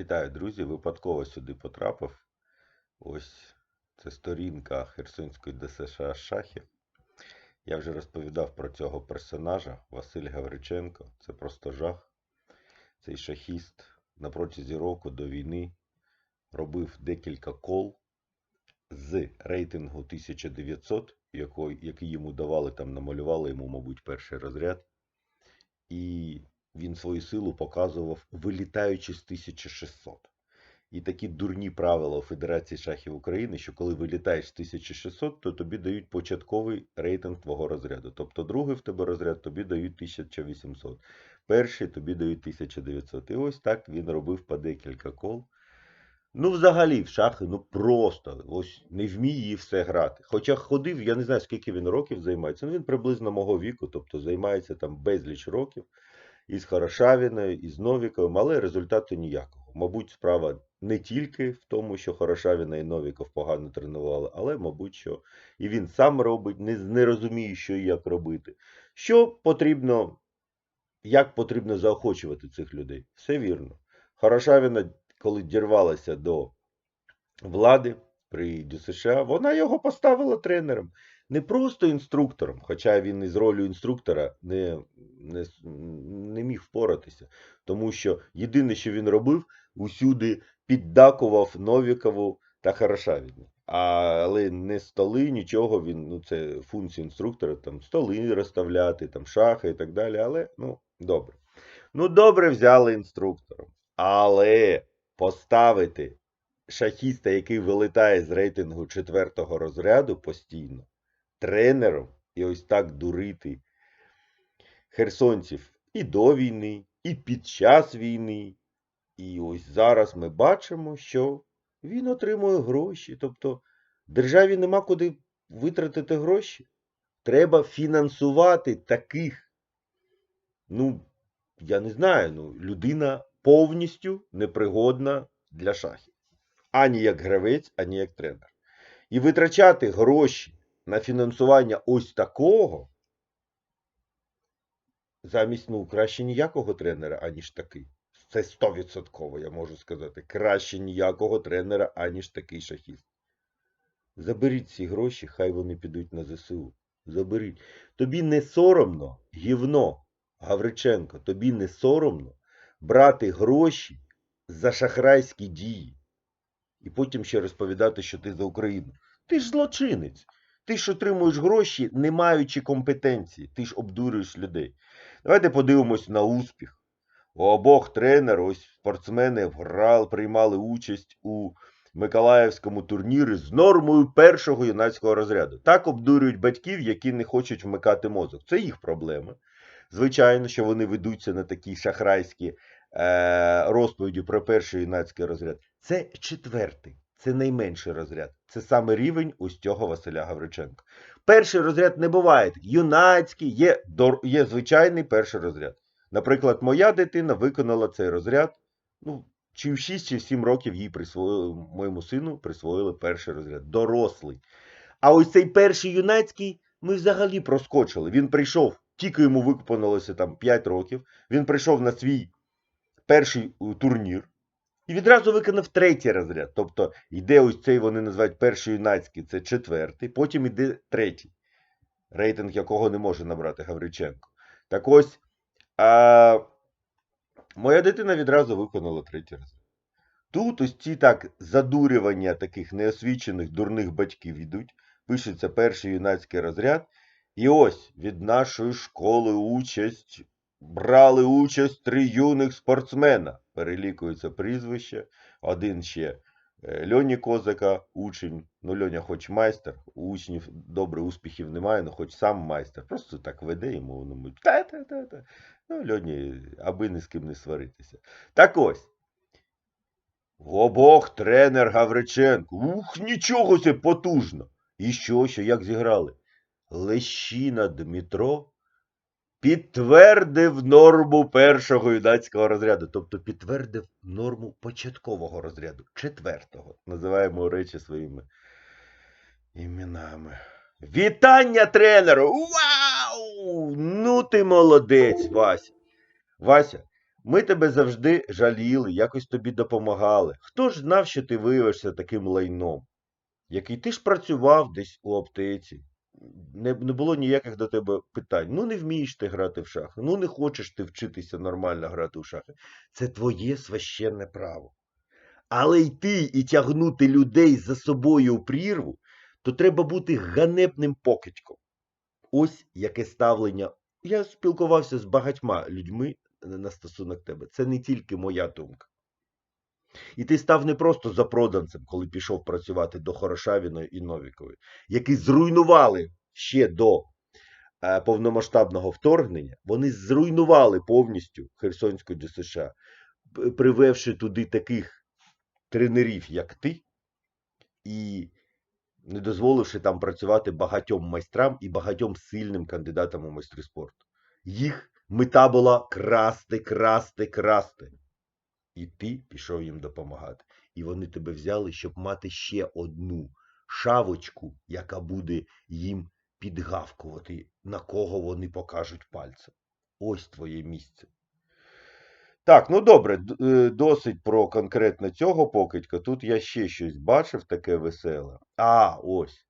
Вітаю, друзі! Випадково сюди потрапив. Ось це сторінка Херсонської ДСШ Шахів. Я вже розповідав про цього персонажа Василь Гавриченко. Це просто жах. Цей шахіст на протязі року до війни робив декілька кол з рейтингу 1900, який, який йому давали, там намалювали йому, мабуть, перший розряд. І він свою силу показував, вилітаючи з 1600. І такі дурні правила у Федерації шахів України, що коли вилітаєш з 1600, то тобі дають початковий рейтинг твого розряду. Тобто другий в тебе розряд тобі дають 1800, перший тобі дають 1900. І ось так він робив по декілька кол. Ну, взагалі, в шахи, ну просто ось не вміє все грати. Хоча ходив, я не знаю, скільки він років займається. Ну, він приблизно мого віку, тобто займається там безліч років із Хорошавіною, із Новіковим, але результату ніякого. Мабуть, справа не тільки в тому, що Хорошавіна і Новіков погано тренували, але, мабуть, що і він сам робить, не, не розуміє, що і як робити. Що потрібно, як потрібно заохочувати цих людей? Все вірно. Хорошавіна, коли дірвалася до влади при ДЮСШ, вона його поставила тренером. Не просто інструктором, хоча він із ролью інструктора не, не, не міг впоратися. Тому що єдине, що він робив, усюди піддакував Новікову та Хорошавіну. Але не столи, нічого, він, ну це функція інструктора, там столи розставляти, там шахи і так далі. Але ну, добре. Ну, добре взяли інструктором. Але поставити шахіста, який вилітає з рейтингу четвертого розряду постійно, тренером і ось так дурити херсонців і до війни, і під час війни. І ось зараз ми бачимо, що він отримує гроші. Тобто державі нема куди витратити гроші. Треба фінансувати таких. Ну, я не знаю, ну, людина повністю непригодна для шахів. Ані як гравець, ані як тренер. І витрачати гроші фінансування ось такого, замість, ну, краще ніякого тренера, аніж такий. Це 100% я можу сказати. Краще ніякого тренера, аніж такий шахіст. Заберіть ці гроші, хай вони підуть на ЗСУ. Заберіть. Тобі не соромно, гівно, Гавриченко, тобі не соромно брати гроші за шахрайські дії. І потім ще розповідати, що ти за Україну. Ти ж злочинець. Ти ж отримуєш гроші, не маючи компетенції. Ти ж обдурюєш людей. Давайте подивимось на успіх. У обох тренер, ось спортсмени грали, приймали участь у Миколаївському турнірі з нормою першого юнацького розряду. Так обдурюють батьків, які не хочуть вмикати мозок. Це їх проблема. Звичайно, що вони ведуться на такі шахрайські е, розповіді про перший юнацький розряд. Це четвертий, це найменший розряд. Це саме рівень ось цього Василя Гавриченка. Перший розряд не буває. Юнацький, є, є звичайний перший розряд. Наприклад, моя дитина виконала цей розряд. Ну, чи в 6, чи в 7 років їй присвоїли, моєму сину присвоїли перший розряд. Дорослий. А ось цей перший юнацький ми взагалі проскочили. Він прийшов, тільки йому виконалося там 5 років. Він прийшов на свій перший е, турнір і відразу виконав третій розряд. Тобто йде ось цей, вони називають перший юнацький, це четвертий, потім йде третій, рейтинг якого не може набрати Гавриченко. Так ось. А моя дитина відразу виконала третій раз. Тут ось ці так задурювання таких неосвічених дурних батьків йдуть. Пишеться перший юнацький розряд. І ось від нашої школи участь брали участь три юних спортсмена. Перелікується прізвище. Один ще е, Льоні Козака, учень. Ну, Льоня хоч майстер, у учнів добре успіхів немає, ну хоч сам майстер. Просто так веде йому, воно. Та-та-та-та. Ну, Льоні, аби ні з ким не сваритися. Так ось. В обох тренер Гавриченко. Ух, нічого себе потужно. І що, що, як зіграли? Лещина Дмитро підтвердив норму першого юнацького розряду, тобто підтвердив норму початкового розряду, четвертого. Називаємо речі своїми іменами. Вітання тренеру! Вау! Ну ти молодець, Вася. Вася, Ми тебе завжди жаліли, якось тобі допомагали. Хто ж знав, що ти виявишся таким лайном? Який ти ж працював десь у аптеці. Не, не було ніяких до тебе питань. Ну, не вмієш ти грати в шахи, ну не хочеш ти вчитися нормально грати в шахи. Це твоє священне право. Але йти і тягнути людей за собою у прірву, то треба бути ганебним покидьком. Ось яке ставлення. Я спілкувався з багатьма людьми на стосунок тебе. Це не тільки моя думка. І ти став не просто запроданцем, коли пішов працювати до Хорошавіної і Новікової, які зруйнували ще до е, повномасштабного вторгнення, вони зруйнували повністю Херсонську ДСШ, п- привевши туди таких тренерів, як ти, і не дозволивши там працювати багатьом майстрам і багатьом сильним кандидатам у майстри спорту. Їх мета була красти, красти, красти. І ти пішов їм допомагати. І вони тебе взяли, щоб мати ще одну шавочку, яка буде їм підгавкувати, на кого вони покажуть пальцем. Ось твоє місце. Так, ну добре, е, досить про конкретно цього покидька. Тут я ще щось бачив таке веселе. А, ось.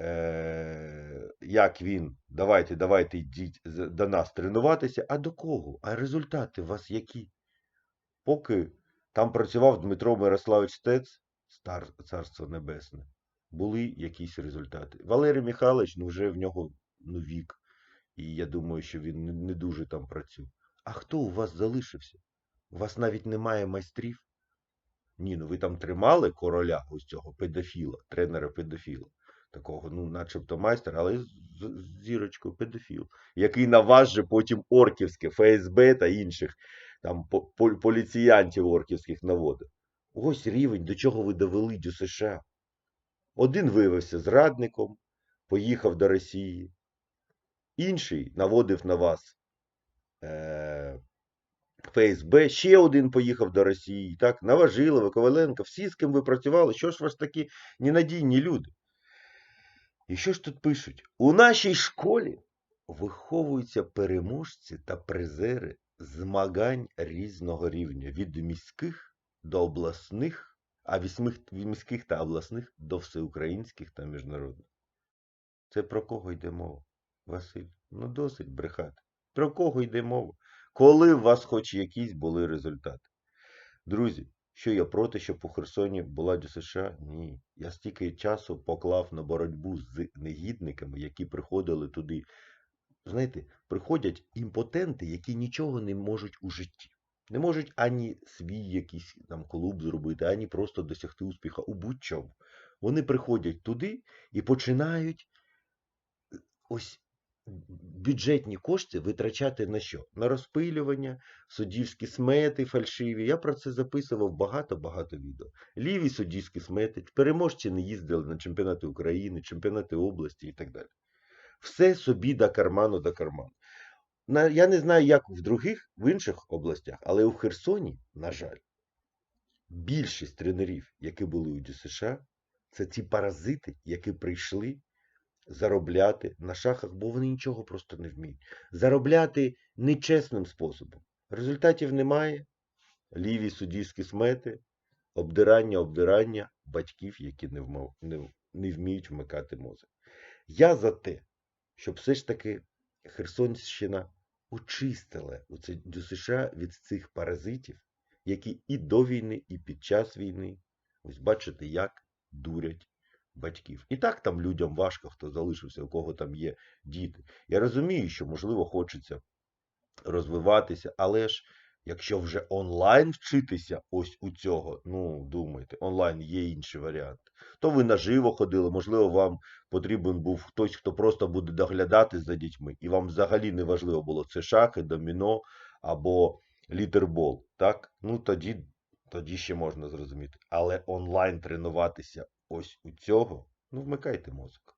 Е, як він, давайте, давайте йдіть до нас тренуватися. А до кого? А результати у вас які? Поки там працював Дмитро Мирославич Стец, стар, царство небесне, були якісь результати. Валерій Михайлович, ну вже в нього ну, вік, і я думаю, що він не, дуже там працює. А хто у вас залишився? У вас навіть немає майстрів? Ні, ну ви там тримали короля ось цього педофіла, тренера педофіла. Такого, ну, начебто майстер, але з зірочкою педофіл, який на вас же потім орківське, ФСБ та інших там поліціянтів орківських наводив. Ось рівень, до чого ви довели до США. Один виявився зрадником, поїхав до Росії, інший наводив на вас е- ФСБ, ще один поїхав до Росії, так, Новожилова, Коваленко, всі, з ким ви працювали, що ж у вас такі ненадійні люди? І що ж тут пишуть? У нашій школі виховуються переможці та призери змагань різного рівня від міських до обласних, а від міських та обласних до всеукраїнських та міжнародних. Це про кого йде мова, Василь? Ну досить брехати. Про кого йде мова? Коли у вас хоч якісь були результати? Друзі, що я проти, щоб у Херсоні була ДСШ? Ні. Я стільки часу поклав на боротьбу з негідниками, які приходили туди. Знаєте, приходять імпотенти, які нічого не можуть у житті. Не можуть ані свій якийсь там клуб зробити, ані просто досягти успіха у будь-чому. Вони приходять туди і починають е, ось бюджетні кошти витрачати на що? На розпилювання, суддівські смети фальшиві. Я про це записував багато-багато відео. Ліві суддівські смети, переможці не їздили на чемпіонати України, чемпіонати області і так далі. Все собі до карману до карману. Я не знаю, як в других, в інших областях, але у Херсоні, на жаль, більшість тренерів, які були у ДЮСШ, це ті паразити, які прийшли заробляти на шахах, бо вони нічого просто не вміють. Заробляти нечесним способом. Результатів немає. Ліві суддівські смети, обдирання, обдирання батьків, які не вміють вмикати мозок. Я за те, щоб все ж таки Херсонщина очистила до США від цих паразитів, які і до війни, і під час війни, ось бачите, як дурять батьків. І так там людям важко, хто залишився, у кого там є діти. Я розумію, що, можливо, хочеться розвиватися, але ж якщо вже онлайн вчитися ось у цього, ну, думайте, онлайн є інший варіант. То ви наживо ходили, можливо, вам потрібен був хтось, хто просто буде доглядати за дітьми, і вам взагалі не важливо було це шахи, доміно або літербол. Так? Ну тоді, тоді ще можна зрозуміти. Але онлайн тренуватися ось у цього, ну вмикайте мозок.